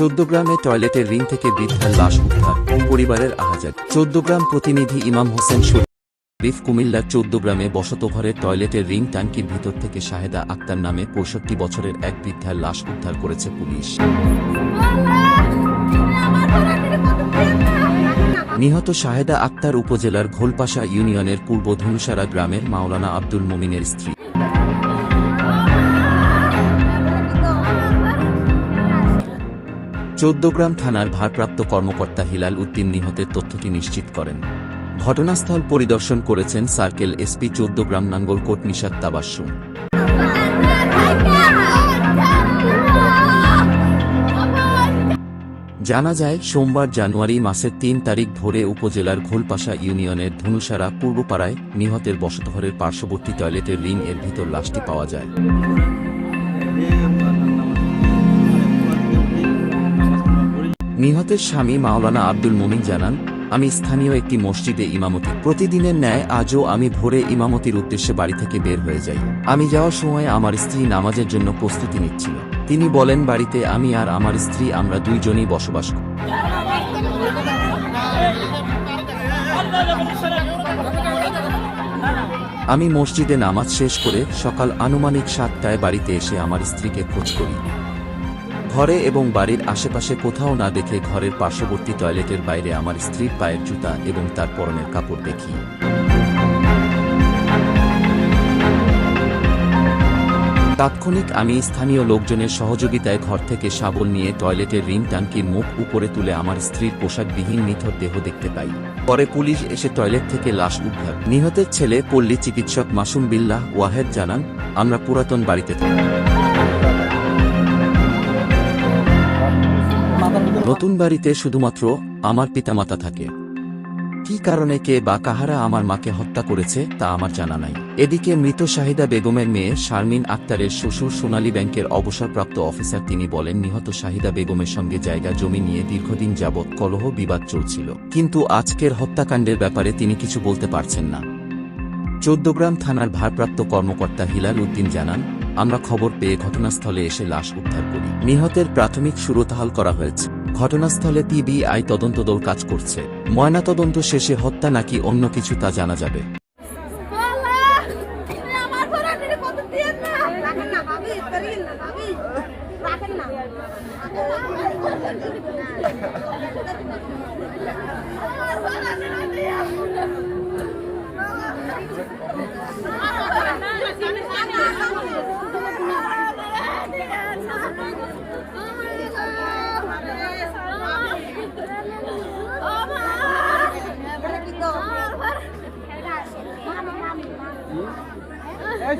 চোদ্দগ্রামে টয়লেটের রিং থেকে বৃদ্ধার লাশ উদ্ধার, পরিবারের আহাজার। চোদ্দগ্রাম প্রতিনিধি ইমাম হোসেন শরীফ কুমিল্লার চোদ্দগ্রামে বসতঘরের টয়লেটের রিং ট্যাঙ্কির ভিতর থেকে শাহেদা আক্তার নামে পঁয়ষট্টি বছরের এক বৃদ্ধার লাশ উদ্ধার করেছে পুলিশ। নিহত শাহেদা আক্তার উপজেলার ঘোলপাশা ইউনিয়নের পূর্ব ধনুসারা গ্রামের মাওলানা আব্দুল মোমিনের স্ত্রী। চৌদ্দগ্রাম থানার ভারপ্রাপ্ত কর্মকর্তা হিলাল উদ্দিন নিহতের তথ্যটি নিশ্চিত করেন। ঘটনাস্থল পরিদর্শন করেছেন সার্কেল এসপি চৌদ্দগ্রাম নাঙ্গলকোট নিষাদ তাবাসুম জানা যায়, সোমবার জানুয়ারি মাসের তিন তারিখ ভোরে উপজেলার ঘোলপাশা ইউনিয়নের ধনুসারা পূর্বপাড়ায় নিহতের বসতঘরের পার্শ্ববর্তী টয়লেটের রিং এর ভিতর লাশটি পাওয়া যায়। নিহতের স্বামী মাওলানা আব্দুল মুমিন জানান, আমি স্থানীয় একটি মসজিদে ইমামতি। প্রতিদিনের ন্যায় আজও আমি ভোরে ইমামতির উদ্দেশ্যে বাড়ি থেকে বের হয়ে যাই। আমি যাওয়ার সময় আমার স্ত্রী নামাজের জন্য প্রস্তুতি নিচ্ছিল। তিনি বলেন, বাড়িতে আমি আর আমার স্ত্রী, আমরা দুইজনই বসবাস করি। আমি মসজিদে নামাজ শেষ করে সকাল আনুমানিক সাতটায় বাড়িতে এসে আমার স্ত্রীকে খোঁজ করি। ঘরে এবং বাড়ির আশেপাশে কোথাও না দেখে ঘরের পার্শ্ববর্তী টয়লেটের বাইরে আমার স্ত্রীর পায়ের জুতা এবং তার পরনের কাপড় দেখি। তাৎক্ষণিক আমি স্থানীয় লোকজনের সহযোগিতায় ঘর থেকে শাবল নিয়ে টয়লেটের রিং টাঙ্কির মুখ উপরে তুলে আমার স্ত্রীর পোশাকবিহীন নিথর দেহ দেখতে পাই। পরে পুলিশ এসে টয়লেট থেকে লাশ উদ্ধার। নিহতের ছেলে পল্লী চিকিৎসক মাসুম বিল্লাহ ওয়াহেদ জানান, আমরা পুরাতন বাড়িতে থাকি। নতুন বাড়িতে শুধুমাত্র আমার পিতামাতা থাকে। কি কারণে কে বা কাহারা আমার মাকে হত্যা করেছে তা আমার জানা নাই। এদিকে মৃত শাহিদা বেগমের মেয়ে শারমিন আক্তারের শ্বশুর সোনালী ব্যাংকের অবসরপ্রাপ্ত অফিসার তিনি বলেন, নিহত শাহিদা বেগমের সঙ্গে জায়গা জমি নিয়ে দীর্ঘদিন যাবৎ কলহ বিবাদ চলছিল। কিন্তু আজকের হত্যাকাণ্ডের ব্যাপারে তিনি কিছু বলতে পারছেন না। চৌদ্দগ্রাম থানার ভারপ্রাপ্ত কর্মকর্তা হিলাল উদ্দিন জানান, আমরা খবর পেয়ে ঘটনাস্থলে এসে লাশ উদ্ধার করি। নিহতের প্রাথমিক সুরতাহাল করা হয়েছে। ঘটনাস্থলে পিবিআই তদন্ত দল কাজ করছে। ময়নাতদন্ত শেষে হত্যা নাকি অন্য কিছু তা জানা যাবে। রাখেন না এই